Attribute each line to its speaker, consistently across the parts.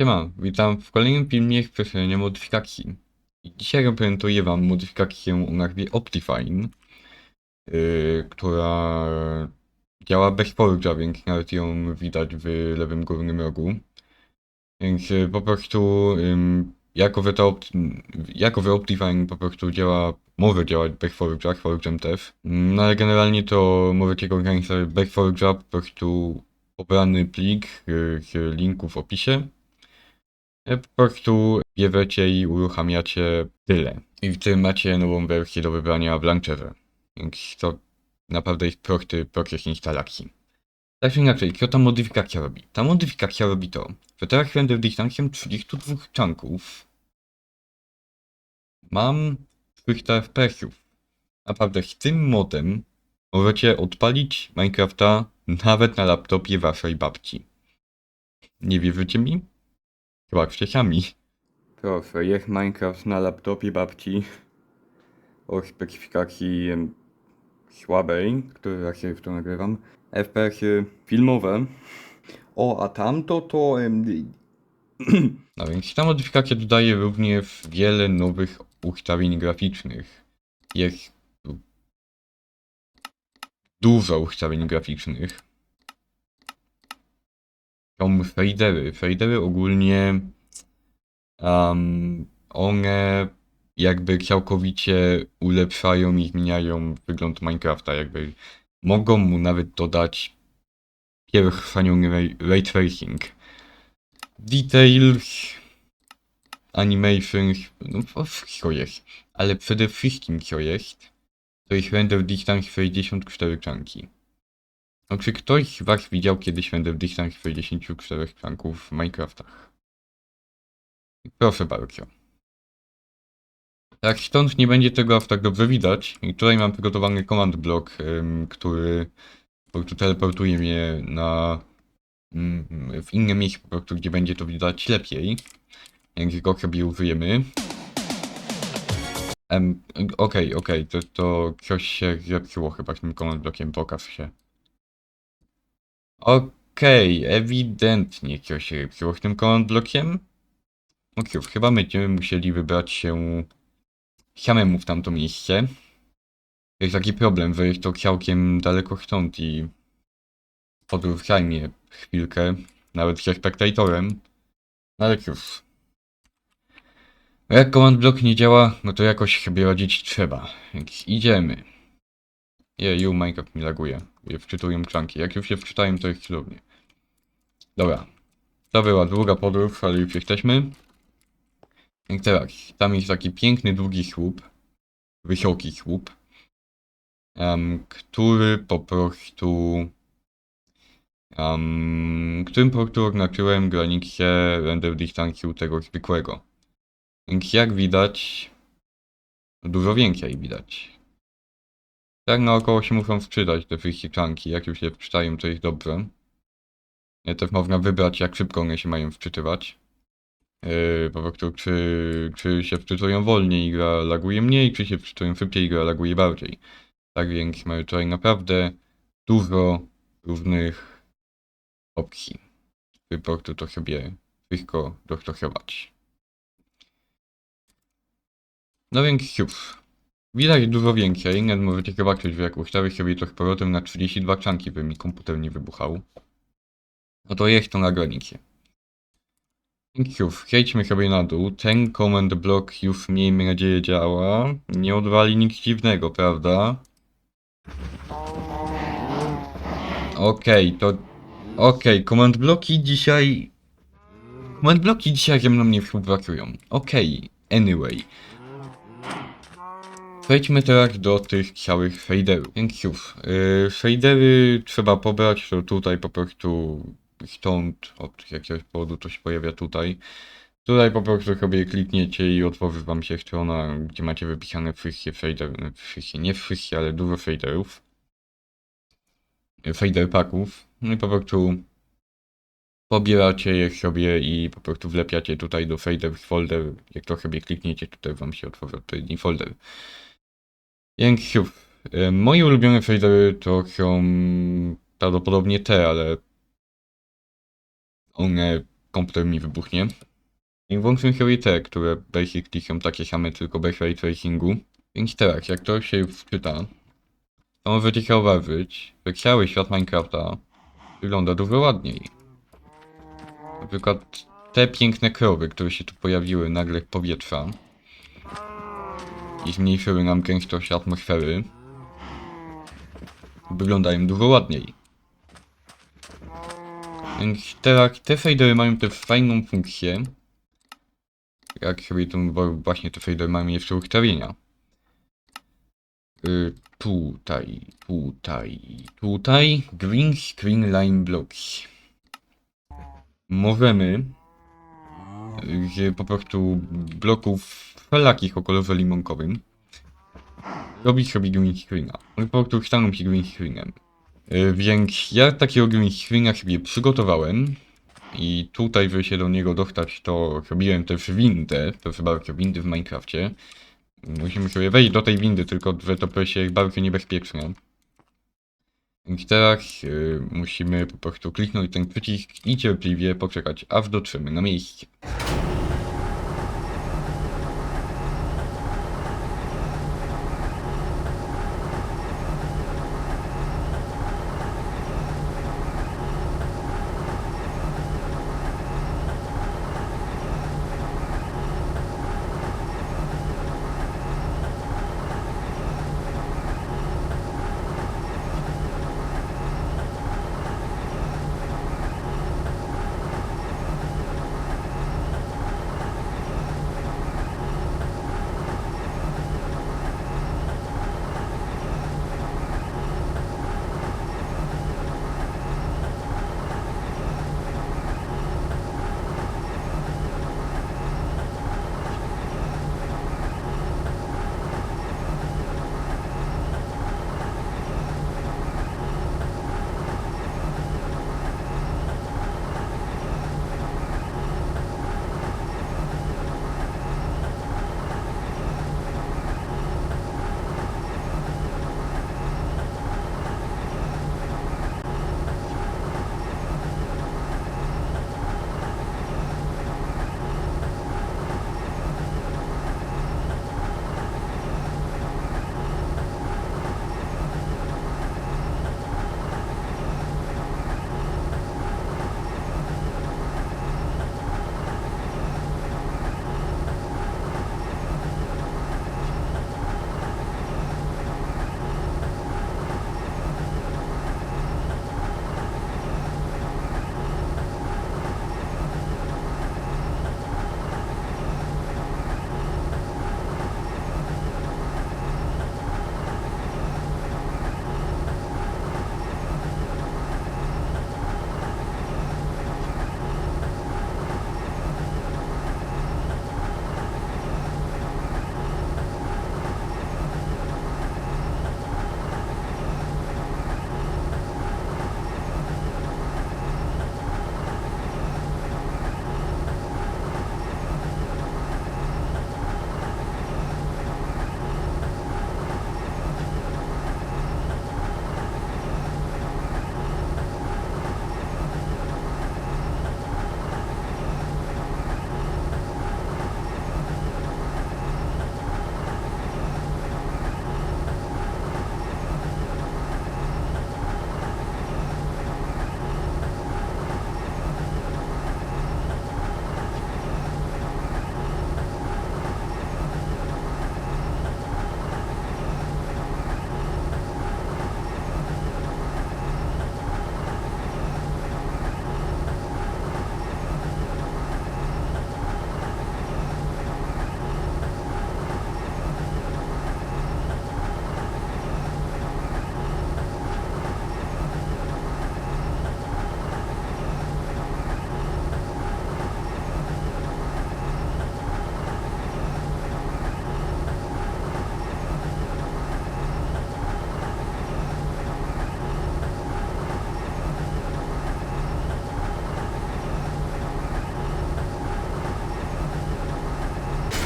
Speaker 1: Siema, witam w kolejnym filmie z przestrzenia modyfikacji. Dzisiaj prezentuję Wam modyfikację o nazwie Optifine, yy, która działa bez forge'a, więc nawet ją widać w lewym górnym rogu. Więc yy, po prostu ym, jakowy, to opt- jakowy Optifine po prostu działa, może działać bez forge'a, forge'em też. No ale generalnie to możecie go organizować bez forge'a, po prostu pobrany plik yy, z linku w opisie. E, Po prostu bierzecie i uruchamiacie tyle. I w tym macie nową wersję do wybrania w launcherze. Więc to naprawdę jest prosty proces instalacji. Tak czy inaczej, co ta modyfikacja robi? Ta modyfikacja robi to, że teraz będę dystansem 32 czanków. Mam 300 FPS-ów. Naprawdę z tym modem możecie odpalić Minecrafta nawet na laptopie waszej babci. Nie wierzycie mi? Zobaczcie sami. Proszę, jest Minecraft na laptopie babci o specyfikacji em, słabej, która się w to nagrywam. FPS -y filmowe. O, a tamto to... em, No więc ta modyfikacja dodaje również wiele nowych ustawień graficznych. Jest tu dużo ustawień graficznych. Są fadery. Fadery ogólnie um, one jakby całkowicie ulepszają i zmieniają wygląd Minecrafta. Jakby mogą mu nawet dodać pierwszanią ray, ray tracing. Details, animations, no wszystko jest. Ale przede wszystkim co jest, to jest render distance 64 czanki. No, czy ktoś z Was widział kiedyś render distance 64 czanków w Minecraftach? Proszę bardzo. Jak stąd nie będzie tego aż tak dobrze widać, i tutaj mam przygotowany command block, który po prostu teleportuje mnie na mm, w inne miejsce po prostu, gdzie będzie to widać lepiej. Jak go sobie użyjemy. Em, Okej, okej, to, to coś się zepsuło chyba z tym command blockiem, pokaż się. Okej, ewidentnie coś się z tym command blockiem. No cóż, chyba będziemy musieli wybrać się samemu w tamto miejsce. Jest taki problem, że jest to całkiem daleko stąd i podróż chwilkę, nawet ze spektatorem. No ale cóż. Jak command block nie działa, no to jakoś sobie radzić trzeba, więc idziemy. Jeju, Minecraft mi laguje. Je wczytują czanki. Jak już się wczytają, to jest cudownie. Dobra. To była długa podróż, ale już jesteśmy. I teraz, tam jest taki piękny, długi słup, wysoki słup, em, który po prostu, um, którym po prostu oznaczyłem granicę render distance'u tego zwykłego. Więc jak widać, dużo więcej widać. Tak naokoło się muszą wczytać te czanki, jak już się wczytają, to jest dobrze. Też można wybrać, jak szybko one się mają wczytywać. Yy, po prostu czy, czy się wczytują wolniej i gra laguje mniej, czy się wczytują szybciej i gra laguje bardziej. Tak więc mamy tutaj naprawdę dużo różnych opcji. Prostu to sobie wszystko dostosować. No więc już. Widać dużo więcej, nawet możecie zobaczyć, że jak ustawię sobie to z powrotem na 32 czanki, by mi komputer nie wybuchał. No to jest to na granicy. Już, przejdźmy sobie na dół. Ten command block już miejmy nadzieję działa. Nie odwali nic dziwnego, prawda? Okej, to... Okej, command blocki dzisiaj... Command blocki dzisiaj ze mną nie współpracują. Okej, anyway. Przejdźmy teraz do tych całych shaderów. Więc shadery trzeba pobrać, to tutaj po prostu stąd, od jakiegoś powodu to się pojawia tutaj. Tutaj po prostu sobie klikniecie i otworzy wam się strona, gdzie macie wypisane wszystkie shadery, wszystkie, nie wszystkie, ale dużo shaderów. Shader packów. No i po prostu pobieracie je sobie i po prostu wlepiacie tutaj do shader folder. Jak to sobie klikniecie, tutaj wam się otworzy odpowiedni folder. Więc już, e, moje ulubione shadery to są prawdopodobnie te, ale one komputer mi wybuchnie. I włączymy sobie te, które basically są takie same, tylko bez ray tracingu. Więc tak, jak to się wczyta, to możecie zauważyć, że cały świat Minecrafta wygląda dużo ładniej. Na przykład te piękne krowy, które się tu pojawiły nagle z powietrza i zmniejszyły nam gęstość atmosfery, wyglądają dużo ładniej. Więc teraz te fadery mają też fajną funkcję. Jak sobie bo właśnie te fadery mają jeszcze ustawienia. Y, tutaj, tutaj, tutaj green screen line blocks. Możemy z po prostu bloków wszelakich o kolorze limonkowym robić sobie green screena. Po prostu staną się green screenem. Y, Więc ja takiego green screena sobie przygotowałem i tutaj, żeby się do niego dostać, to robiłem też windę, proszę bardzo, windy w Minecrafcie. Musimy sobie wejść do tej windy, tylko że to się bardzo niebezpieczne. Więc teraz y, musimy po prostu kliknąć ten przycisk i cierpliwie poczekać, aż dotrzemy na miejsce.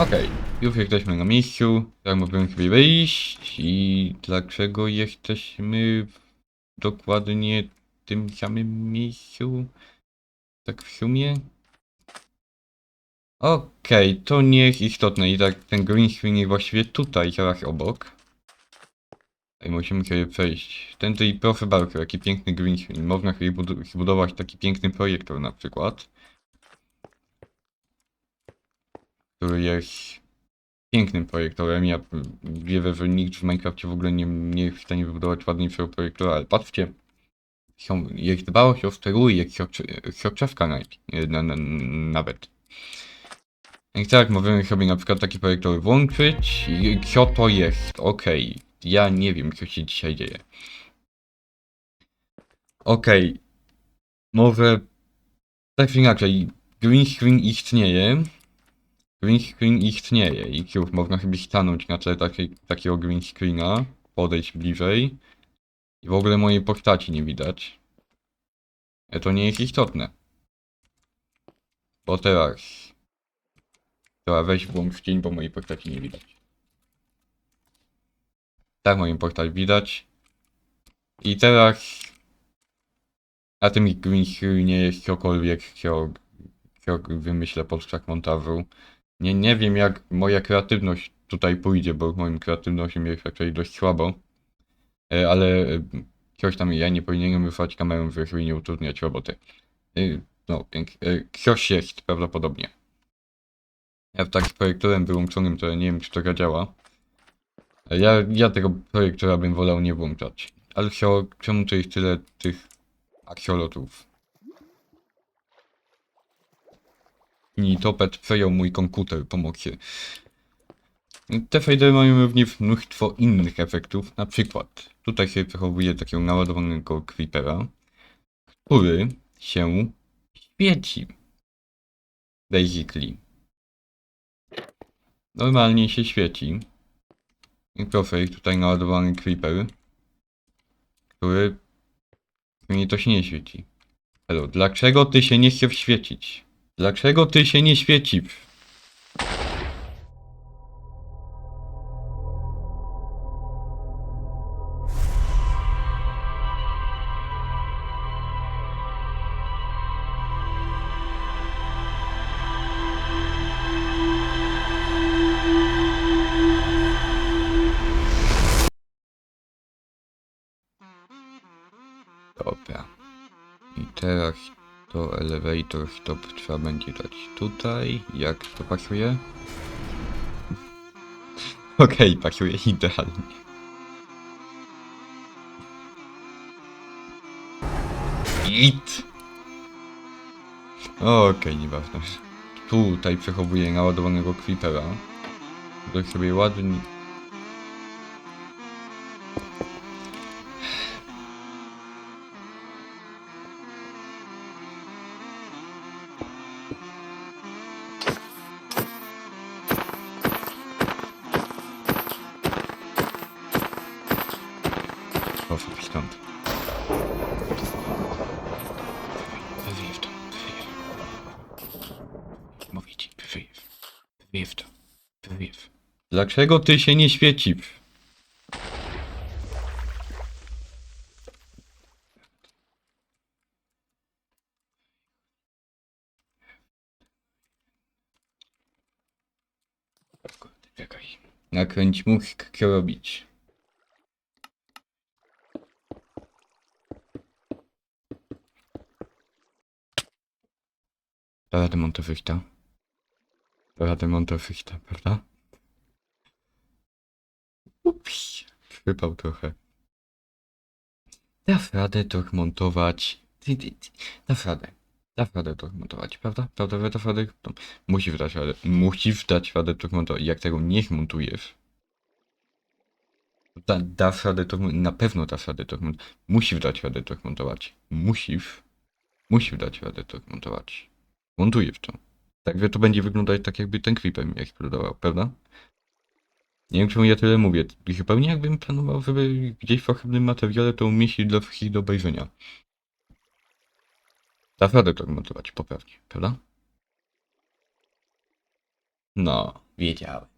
Speaker 1: Okej, już jesteśmy na miejscu. Tak możemy sobie wyjść. I dlaczego jesteśmy w dokładnie tym samym miejscu? Tak w sumie? Okej, to nie jest istotne i tak ten green screen jest właściwie tutaj, zaraz obok. I musimy sobie przejść. Ten tutaj proszę bardzo, jaki piękny green screen. Można sobie zbudować taki piękny projektor na przykład. Który jest pięknym projektorem. Ja wierzę, że nikt w Minecrafcie w ogóle nie, nie jest w stanie wybudować ładniejszego projektora, ale patrzcie. Są, jest dbałość o steruj, socze- soczewka nawet, na, na, nawet. I tak, możemy sobie na przykład taki projektor włączyć co to jest? Okej, ja nie wiem co się dzisiaj dzieje. Okej, może tak inaczej, green screen istnieje, green screen istnieje i już można sobie stanąć na tle takiej, takiego green screena, podejść bliżej i w ogóle mojej postaci nie widać. Ale to nie jest istotne. Bo teraz Trzeba weź włącz cień, bo mojej postaci nie widać. Tak moją postać widać. I teraz na tym green screenie jest cokolwiek, co, co wymyślę podczas montażu. Nie, nie wiem jak moja kreatywność tutaj pójdzie, bo moim kreatywnością jest raczej dość słabo. E, Ale e, coś tam ja nie powinienem wyszłać kamerą, żeby nie utrudniać roboty. E, No, coś jest prawdopodobnie. Ja w takim projektorem wyłączonym to nie wiem czy to działa. Ja, ja tego projektora bym wolał nie włączać. Ale co, czemu tu jest tyle tych aksolotów? I topet przejął mój komputer, pomocy. Te fadery mają również mnóstwo innych efektów. Na przykład tutaj się przechowuje takiego naładowanego creepera, który się świeci. Basically normalnie się świeci. I proszę, tutaj naładowany creeper, który mnie to się nie świeci. Hello, dlaczego ty się nie chcesz świecić? Dlaczego ty się nie świecisz? Dobra. I teraz to elevator stop trzeba będzie dać tutaj. Jak to pasuje? Okej, pasuje idealnie. It! Okej, nieważne. Tutaj przechowuję naładowanego creepera. Który sobie ładnie... To, wywiw. Dlaczego ty się nie świecisz? Czekaj. Nakręć co robić. Radę Montefichta. Radę Montefichta, prawda? Ups, przypał trochę. Dasz radę to montować. Dasz radę. Dasz radę to montować, prawda? Prawda, że dasz radę? No, musisz dać radę. Musisz dać radę to montować. Jak tego nie montujesz, da, dasz radę na pewno dasz radę to montować. Musisz dać radę to montować. Musisz. Musisz dać radę to montować. Montuję w to. Także to będzie wyglądać tak, jakby ten creeper mi eksplodował, prawda? Nie wiem, czemu ja tyle mówię. Zupełnie jakbym planował, żeby gdzieś w ochybnym materiale to umieścić dla wszystkich do obejrzenia. Da radę to montować poprawnie, prawda? No, wiedziałem.